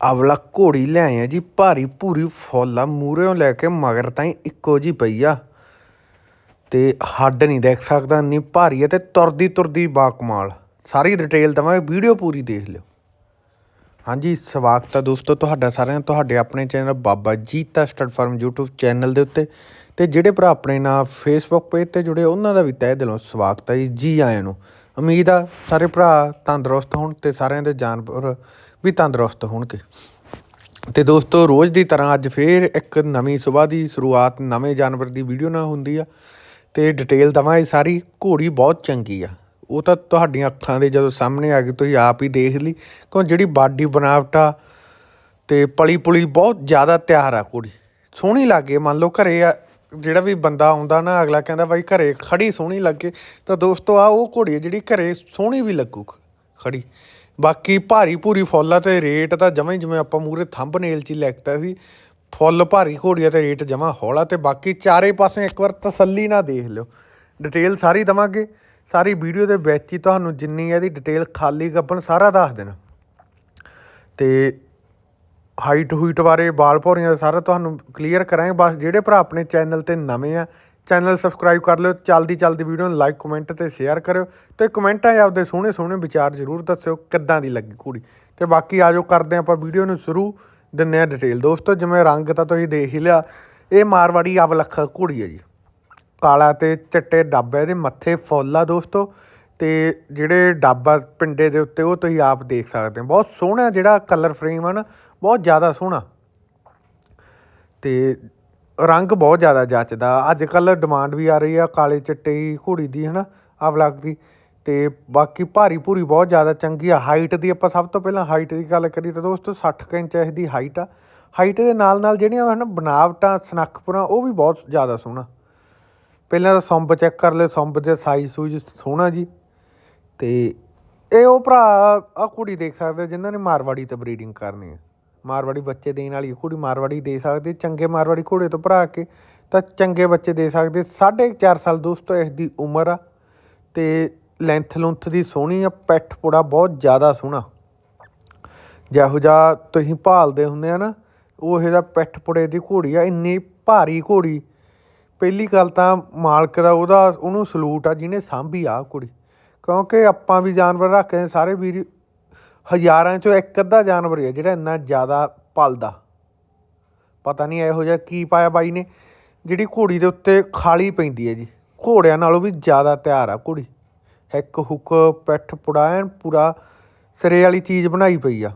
ਅਵਲਾ ਘੋੜੀ ਲਿਆਏ ਆ ਜੀ, ਭਾਰੀ ਭੂਰੀ ਫੁੱਲ ਆ ਮੂਹਰਿਓਂ ਲੈ ਕੇ ਮਗਰ ਤਾਈਂ ਇੱਕੋ ਜੀ ਪਈ ਆ। ਤੇ ਹੱਡ ਨਹੀਂ ਦੇਖ ਸਕਦਾ, ਇੰਨੀ ਭਾਰੀ ਆ ਤੇ ਤੁਰਦੀ ਤੁਰਦੀ ਬਾਕਮਾਲ ਸਾਰੀ ਡਿਟੇਲ ਦਵਾਂਗੇ ਵੀਡੀਓ ਪੂਰੀ ਦੇਖ ਲਿਓ। ਹਾਂਜੀ, ਸਵਾਗਤ ਹੈ ਦੋਸਤੋ ਤੁਹਾਡਾ ਸਾਰਿਆਂ ਤੁਹਾਡੇ ਆਪਣੇ channel Baba Jita stud farm YouTube channel ਦੇ ਉੱਤੇ। ਤੇ ਜਿਹੜੇ ਭਰਾ ਆਪਣੇ ਨਾਲ Facebook ਪੇਜ ਤੇ ਜੁੜੇ, ਉਹਨਾਂ ਦਾ ਵੀ ਤਹਿ ਦਿਲੋਂ ਸਵਾਗਤ ਹੈ ਜੀ ਜੀ ਆਇਆਂ ਨੂੰ। ਉਮੀਦ ਆ ਸਾਰੇ ਭਰਾ ਤੰਦਰੁਸਤ ਹੋਣ ਤੇ ਸਾਰਿਆਂ ਦੇ ਜਾਨਵਰ ਵੀ ਤੰਦਰੁਸਤ ਹੋਣਗੇ। ਤੇ ਦੋਸਤੋ, ਰੋਜ਼ ਦੀ ਤਰ੍ਹਾਂ ਅੱਜ ਫੇਰ ਇੱਕ ਨਵੀਂ ਸਵੇਰ ਦੀ ਸ਼ੁਰੂਆਤ ਨਵੇਂ ਜਾਨਵਰ ਦੀ ਵੀਡੀਓ ਨਾਲ ਹੁੰਦੀ ਆ। ਤੇ ਡਿਟੇਲ ਦਵਾਂਗੇ ਸਾਰੀ, ਘੋੜੀ ਬਹੁਤ ਚੰਗੀ ਆ। ਉਹ ਤਾਂ ਤੁਹਾਡੀਆਂ ਅੱਖਾਂ ਦੇ ਜਦੋਂ ਸਾਹਮਣੇ ਆ ਗਈ, ਤੁਸੀਂ ਆਪ ਹੀ ਦੇਖ ਲਈ, ਕਿਉਂ ਜਿਹੜੀ ਬਾਡੀ ਬਣਾਵਟ ਆ ਤੇ ਪਲੀ ਪੁਲੀ ਬਹੁਤ ਜ਼ਿਆਦਾ ਤਿਆਰ ਆ ਘੋੜੀ। ਸੋਹਣੀ ਲੱਗੇ ਮੰਨ ਲਓ ਘਰੇ ਆ ਜਿਹੜਾ ਵੀ ਬੰਦਾ ਆਉਂਦਾ ਨਾ, ਅਗਲਾ ਕਹਿੰਦਾ ਬਾਈ ਘਰੇ ਖੜੀ ਸੋਹਣੀ ਲੱਗੇ, ਤਾਂ ਦੋਸਤੋ ਆ ਉਹ ਘੋੜੀ ਹੈ ਜਿਹੜੀ ਘਰੇ ਸੋਹਣੀ ਵੀ ਲੱਗੂ ਖ- ਖੜੀ। ਬਾਕੀ ਭਾਰੀ ਭੂਰੀ ਫੁੱਲਾਂ ਤੇ ਰੇਟ ਤਾਂ ਜਮਾਂ ਹੀ ਜਿਵੇਂ ਆਪਾਂ ਮੂਰੇ ਥੰਬਨੇਲ 'ਚ ਹੀ ਲਿਖਤਾ ਸੀ, ਫੁੱਲ ਭਾਰੀ ਘੋੜੀ ਆ ਤੇ ਰੇਟ ਜਮਾਂ ਹੌਲਾ ਤੇ ਬਾਕੀ ਚਾਰੇ ਪਾਸੇ ਇੱਕ ਵਾਰ ਤਸੱਲੀ ਨਾਲ ਦੇਖ ਲਿਓ। ਡਿਟੇਲ ਸਾਰੀ ਦਵਾਂਗੇ, ਸਾਰੀ ਵੀਡੀਓ ਦੇ ਵਿੱਚ ਹੀ ਤੁਹਾਨੂੰ ਜਿੰਨੀ ਇਹਦੀ ਡਿਟੇਲ ਖਾਲੀ ਗੱਬਣ ਸਾਰਾ ਦੱਸ ਦੇਣਾ। ਤੇ ਹਾਈਟ ਹੂਈਟ ਬਾਰੇ ਬਾਲ ਭੌਰੀਆਂ ਸਾਰਾ ਤੁਹਾਨੂੰ ਕਲੀਅਰ ਕਰਾਂਗੇ। ਬਸ ਜਿਹੜੇ ਭਰਾ ਆਪਣੇ ਚੈਨਲ ਤੇ ਨਵੇਂ ਆ ਚੈਨਲ ਸਬਸਕ੍ਰਾਈਬ ਕਰ ਲਿਓ। ਚੱਲਦੀ ਚੱਲਦੀ ਵੀਡੀਓ ਨੂੰ ਲਾਈਕ ਕਮੈਂਟ ਤੇ ਸ਼ੇਅਰ ਕਰਿਓ ਤੇ ਕਮੈਂਟਾਂ 'ਚ ਆਪਦੇ ਸੋਹਣੇ ਸੋਹਣੇ ਵਿਚਾਰ ਜ਼ਰੂਰ ਦੱਸਿਓ ਕਿੱਦਾਂ ਦੀ ਲੱਗੀ ਕੁੜੀ। ਤੇ ਬਾਕੀ ਆਜੋ ਕਰਦੇ ਹਾਂ ਆਪਾਂ ਵੀਡੀਓ ਨੂੰ ਸ਼ੁਰੂ। ਦਿੰਨੇ ਆ ਡਿਟੇਲ ਦੋਸਤੋ, ਜਿਵੇਂ ਰੰਗ ਤਾਂ ਤੁਸੀਂ ਦੇਖ ਹੀ ਲਿਆ, ਇਹ ਮਾਰਵਾੜੀ ਅਵਲੱਖ ਕੁੜੀ ਹੈ ਜੀ। ਕਾਲਾ ਤੇ ਚਿੱਟੇ ਡੱਬ ਇਹਦੇ ਮੱਥੇ ਫੁੱਲ ਆ ਦੋਸਤੋ। ਤੇ ਜਿਹੜੇ ਡੱਬ ਪਿੰਡੇ ਦੇ ਉੱਤੇ ਉਹ ਤੁਸੀਂ ਆਪ ਦੇਖ ਸਕਦੇ ਹੋ। ਬਹੁਤ ਸੋਹਣਾ ਜਿਹੜਾ ਕਲਰ ਫਰੇਮ ਆ ਨਾ ਬਹੁਤ ਜ਼ਿਆਦਾ ਸੋਹਣਾ। ਤੇ ਰੰਗ ਬਹੁਤ ਜ਼ਿਆਦਾ ਜੱਚਦਾ। ਅੱਜ ਕੱਲ ਡਿਮਾਂਡ ਵੀ ਆ ਰਹੀ ਆ, ਕਾਲੇ ਚਿੱਟੇ ਹੀ ਘੋੜੀ ਦੀ, ਹਨਾ ਅਵਲਗ ਦੀ। ਤੇ ਬਾਕੀ ਭਾਰੀ ਭੂਰੀ ਬਹੁਤ ਜ਼ਿਆਦਾ ਚੰਗੀ ਆ। ਹਾਈਟ ਦੀ ਆਪਾਂ ਸਭ ਤੋਂ ਪਹਿਲਾਂ ਹਾਈਟ ਦੀ ਗੱਲ ਕਰੀ ਤਾਂ ਦੋਸਤੋ 60 ਕੁ ਇੰਚ ਇਸ ਦੀ ਹਾਈਟ ਆ। ਹਾਈਟ ਦੇ ਨਾਲ ਨਾਲ ਜਿਹੜੀਆਂ ਹਨ, ਬਨਾਵਟਾਂ, ਸਨੱਖਪੁਰਾਂ, ਉਹ ਵੀ ਬਹੁਤ ਜ਼ਿਆਦਾ ਸੋਹਣਾ। ਪਹਿਲਾਂ ਤਾਂ ਸੰਬ ਚੈੱਕ ਕਰ ਲਿਓ ਸੰਬ ਦੇ ਸਾਈਜ਼ ਸੂਜ ਸੋਹਣਾ ਜੀ। ਤੇ ਇਹ ਉਹ ਭਰਾ ਆ ਕੁੜੀ ਦੇਖ ਸਕਦੇ ਜਿਨ੍ਹਾਂ ਨੇ ਮਾਰਵਾੜੀ ਤੇ ਬਰੀਡਿੰਗ ਕਰਨੀ ਹੈ ਮਾਰਵਾੜੀ ਬੱਚੇ ਦੇਣ ਵਾਲੀ ਘੋੜੀ ਮਾਰਵਾੜੀ ਦੇ ਸਕਦੇ, ਚੰਗੇ ਮਾਰਵਾੜੀ ਘੋੜੇ ਤੋਂ ਭਰਾ ਕੇ, ਤਾਂ ਚੰਗੇ ਬੱਚੇ ਦੇ ਸਕਦੇ। ਸਾਢੇ ਕੁ ਚਾਰ ਸਾਲ ਦੋਸਤੋ ਇਸ ਦੀ ਉਮਰ ਆ, ਤੇ ਲੈਂਥ ਲੁੰਥ ਦੀ ਸੋਹਣੀ ਆ, ਪੈਠ ਪੁੜਾ ਬਹੁਤ ਜ਼ਿਆਦਾ ਸੋਹਣਾ। ਜਿਹੋ ਜਿਹਾ ਤੁਸੀਂ ਭਾਲਦੇ ਹੁੰਦੇ ਆ ਨਾ, ਉਹ ਇਹਦਾ ਪੈਠ ਪੁੜੇ ਦੀ ਘੋੜੀ ਆ, ਇੰਨੀ ਭਾਰੀ ਘੋੜੀ। ਪਹਿਲੀ ਗੱਲ ਤਾਂ ਮਾਲਕ ਦਾ ਉਹਦਾ, ਉਹਨੂੰ ਸਲੂਟ ਆ, ਜਿਹਨੇ ਸਾਂਭੀ ਆ ਘੋੜੀ ਕਿਉਂਕਿ ਆਪਾਂ ਵੀ ਜਾਨਵਰ ਰੱਖਦੇ ਸਾਰੇ ਵੀਰ ਹਜ਼ਾਰਾਂ ਚੋਂ ਇੱਕ ਅੱਧਾ ਜਾਨਵਰ ਹੀ ਆ ਜਿਹੜਾ ਇੰਨਾ ਜ਼ਿਆਦਾ ਪਲਦਾ। ਪਤਾ ਨਹੀਂ ਇਹੋ ਜਿਹਾ ਕੀ ਪਾਇਆ ਬਾਈ ਨੇ, ਜਿਹੜੀ ਘੋੜੀ ਦੇ ਉੱਤੇ ਖਾਲੀ ਪੈਂਦੀ ਹੈ ਜੀ। ਘੋੜਿਆਂ ਨਾਲੋਂ ਵੀ ਜ਼ਿਆਦਾ ਤਿਆਰ ਆ ਘੋੜੀ। ਇੱਕ ਹੁੱਕ ਪਿੱਠ ਪੁੜਾ ਐਨ ਪੂਰਾ ਸਿਰੇ ਵਾਲੀ ਚੀਜ਼ ਬਣਾਈ ਪਈ ਆ।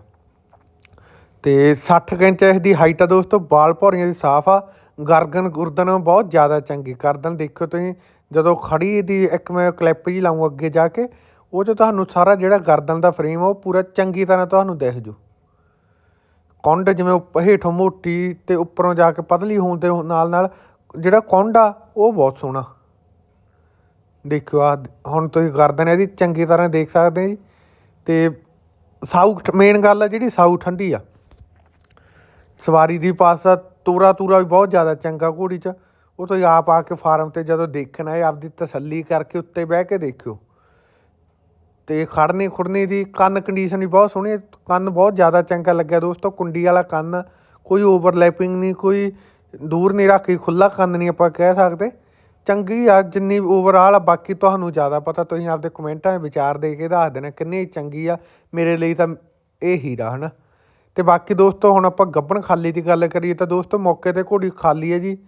ਤੇ 60 ਕੁ ਇੰਚ ਇਸ ਦੀ ਹਾਈਟ ਆ ਦੋਸਤੋ ਬਾਲ ਭੌਰੀਆਂ ਦੀ ਸਾਫ਼ ਆ। ਗਰਦਨ ਗੁਰਦਨ ਬਹੁਤ ਜ਼ਿਆਦਾ ਚੰਗੀ। ਗਰਦਨ ਦੇਖੋ ਤੁਸੀਂ, ਜਦੋਂ ਖੜੀ ਦੀ ਇੱਕ ਮੈਂ ਕਲਿੱਪ ਜੀ ਲਾਉਂ ਅੱਗੇ ਜਾ ਕੇ ਉਹ 'ਚ ਤੁਹਾਨੂੰ ਸਾਰਾ ਜਿਹੜਾ ਗਰਦਨ ਦਾ ਫਰੇਮ ਆ, ਉਹ ਪੂਰਾ ਚੰਗੀ ਤਰ੍ਹਾਂ ਤੁਹਾਨੂੰ ਦਿਖ ਜੂ। ਕੁੰਡ ਜਿਵੇਂ ਉੱਪ- ਹੇਠੋਂ ਮੋਟੀ ਤੇ ਉੱਪਰੋਂ ਜਾ ਕੇ ਪਤਲੀ ਹੋਣ ਦੇ ਨਾਲ ਨਾਲ ਜਿਹੜਾ ਕੁੰਡ ਆ, ਉਹ ਬਹੁਤ ਸੋਹਣਾ। ਦੇਖਿਓ ਆ ਹੁਣ ਤੁਸੀਂ ਗਰਦਨ ਇਹਦੀ ਚੰਗੀ ਤਰ੍ਹਾਂ ਦੇਖ ਸਕਦੇ ਜੀ। ਤੇ ਸਾਊ ਮੇਨ ਗੱਲ ਆ ਜਿਹੜੀ ਸਾਊ ਠੰਡੀ ਆ। ਸਵਾਰੀ ਦੀ ਪਾਸਾ ਤੂਰਾ ਤੂਰਾ ਵੀ ਬਹੁਤ ਜ਼ਿਆਦਾ ਚੰਗਾ ਘੋੜੀ 'ਚ। ਉਹ ਤੁਸੀਂ ਆਪ ਆ ਕੇ ਫਾਰਮ ਤੇ ਜਦੋਂ ਦੇਖਣਾ ਹੈ ਆਪਦੀ ਤਸੱਲੀ ਕਰਕੇ ਉੱਤੇ ਬਹਿ ਕੇ ਦੇਖਿਓ। ਅਤੇ ਖੜਨੀ ਖੁੜਨੀ ਦੀ ਕੰਨ ਕੰਡੀਸ਼ਨ ਵੀ ਬਹੁਤ ਸੋਹਣੀ ਕੰਨ ਬਹੁਤ ਜ਼ਿਆਦਾ ਚੰਗਾ ਲੱਗਿਆ ਦੋਸਤੋ, ਕੁੰਡੀ ਵਾਲਾ ਕੰਨ, ਕੋਈ ਓਵਰਲੈਪਿੰਗ ਨਹੀਂ, ਕੋਈ ਦੂਰ ਨਹੀਂ ਰੱਖੀ ਖੁੱਲਾ ਕੰਨ ਨਹੀਂ ਆਪਾਂ ਕਹਿ ਸਕਦੇ। ਚੰਗੀ ਆ, ਜਿੰਨੀ ਓਵਰਆਲ ਆ, ਬਾਕੀ ਤੁਹਾਨੂੰ ਜ਼ਿਆਦਾ ਪਤਾ, ਤੁਸੀਂ ਆਪਦੇ ਕਮੈਂਟਾਂ 'ਚ ਵਿਚਾਰ ਦੇ ਕੇ ਦੱਸ ਦੇਣਾ ਕਿੰਨੀ ਚੰਗੀ ਆ, ਮੇਰੇ ਲਈ ਤਾਂ ਇਹ ਹੀਰਾ, ਹਨਾ। ਤੇ ਬਾਕੀ ਦੋਸਤੋ, ਹੁਣ ਆਪਾਂ ਗੱਬਣ ਖਾਲੀ ਦੀ ਗੱਲ ਕਰੀਏ ਤਾਂ ਦੋਸਤੋ, ਮੌਕੇ ਤੇ ਘੋੜੀ ਖਾਲੀ ਹੈ ਜੀ।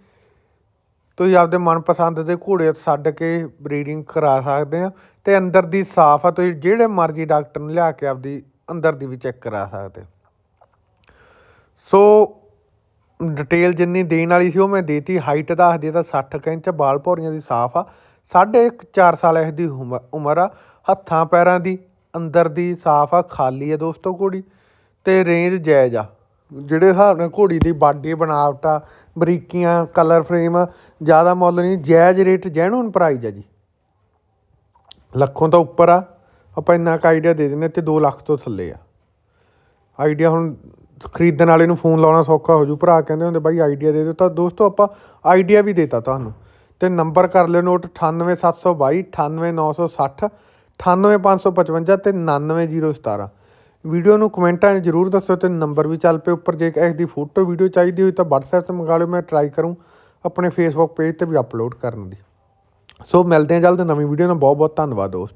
ਤੁਸੀਂ ਆਪਦੇ ਮਨਪਸੰਦ ਦੇ ਘੋੜੇ ਛੱਡ ਕੇ ਬਰੀਡਿੰਗ ਕਰਾ ਸਕਦੇ ਆ ਤੇ ਅੰਦਰ ਦੀ ਸਾਫ਼ ਆ, ਤੁਸੀਂ ਜਿਹੜੇ ਮਰਜ਼ੀ ਡਾਕਟਰ ਨੂੰ ਲਿਆ ਕੇ ਆਪਦੀ ਅੰਦਰ ਦੀ ਵੀ ਚੈੱਕ ਕਰਾ ਸਕਦੇ ਸੋ ਡਿਟੇਲ ਜਿੰਨੀ ਦੇਣ ਵਾਲੀ ਸੀ ਉਹ ਮੈਂ ਦੇਤੀ ਹਾਈਟ ਦੱਸਦੀ ਤਾਂ 60 ਕੁ ਇੰਚ ਬਾਲ ਭੌਰੀਆਂ ਦੀ ਸਾਫ਼ ਆ, ਸਾਢੇ ਕੁ ਚਾਰ ਸਾਲ ਇਸ ਦੀ ਉਮਰ ਆ, ਹੱਥਾਂ ਪੈਰਾਂ ਦੀ, ਅੰਦਰ ਦੀ ਸਾਫ਼ ਆ, ਖਾਲੀ ਆ ਦੋਸਤੋ ਘੋੜੀ ਤੇ ਰੇਂਜ ਜਾਇਜ਼ ਆ। ਜਿਹੜੇ ਹਿਸਾਬ ਨਾਲ ਘੋੜੀ ਦੀ ਬਾਡੀ ਬਣਾਵਟ, ਬਰੀਕੀਆਂ ਕਲਰ ਫਰੇਮ ਜ਼ਿਆਦਾ ਮੁੱਲ ਨਹੀਂ, ਜਾਇਜ਼ ਰੇਟ ਜੈਨੂਨ ਪ੍ਰਾਈਜ਼ ਆ ਜੀ। ਲੱਖੋਂ ਤੋਂ ਉੱਪਰ ਆ, ਆਪਾਂ ਇੰਨਾ ਕੁ ਆਈਡੀਆ ਦੇ ਦਿੰਦੇ ਤੇ 2 ਲੱਖ ਤੋਂ ਥੱਲੇ ਆ। ਆਈਡੀਆ ਹੁਣ ਖਰੀਦਣ ਵਾਲੇ ਨੂੰ ਫੋਨ ਲਾਉਣਾ ਸੌਖਾ ਹੋ ਜੂ, ਭਰਾ ਕਹਿੰਦੇ ਹੁੰਦੇ, ਬਾਈ ਆਈਡੀਆ ਦੇ ਦਿਓ। ਤਾਂ ਦੋਸਤੋ, ਆਪਾਂ ਆਈਡੀਆ ਵੀ ਦੇਤਾ ਤੁਹਾਨੂੰ। ਤੇ ਨੰਬਰ ਕਰ ਲਿਓ ਨੋਟ 98722 98960 98555 ਤੇ 99017 ਵੀਡੀਓ ਨੂੰ ਕਮੈਂਟਾਂ 'ਚ ਜਰੂਰ ਦੱਸੋ ਤੇ ਨੰਬਰ ਵੀ ਚੱਲ ਪਏ ਉੱਪਰ। ਜੇ ਇਸ ਦੀ ਫੋਟੋ ਵੀਡੀਓ ਚਾਹੀਦੀ ਹੋਈ ਤਾਂ WhatsApp ਤੇ ਮੰਗਾ ਲਿਓ, ਮੈਂ ਟਰਾਈ ਕਰੂੰ ਆਪਣੇ ਫੇਸਬੁੱਕ ਪੇਜ ਤੇ ਵੀ ਅਪਲੋਡ ਕਰਨ ਦੀ। ਸੋ ਮਿਲਦੇ ਹਾਂ ਜਲਦ ਨਵੀਂ ਵੀਡੀਓ ਨਾਲ। ਬਹੁਤ ਬਹੁਤ ਧੰਨਵਾਦ ਦੋਸਤੋ।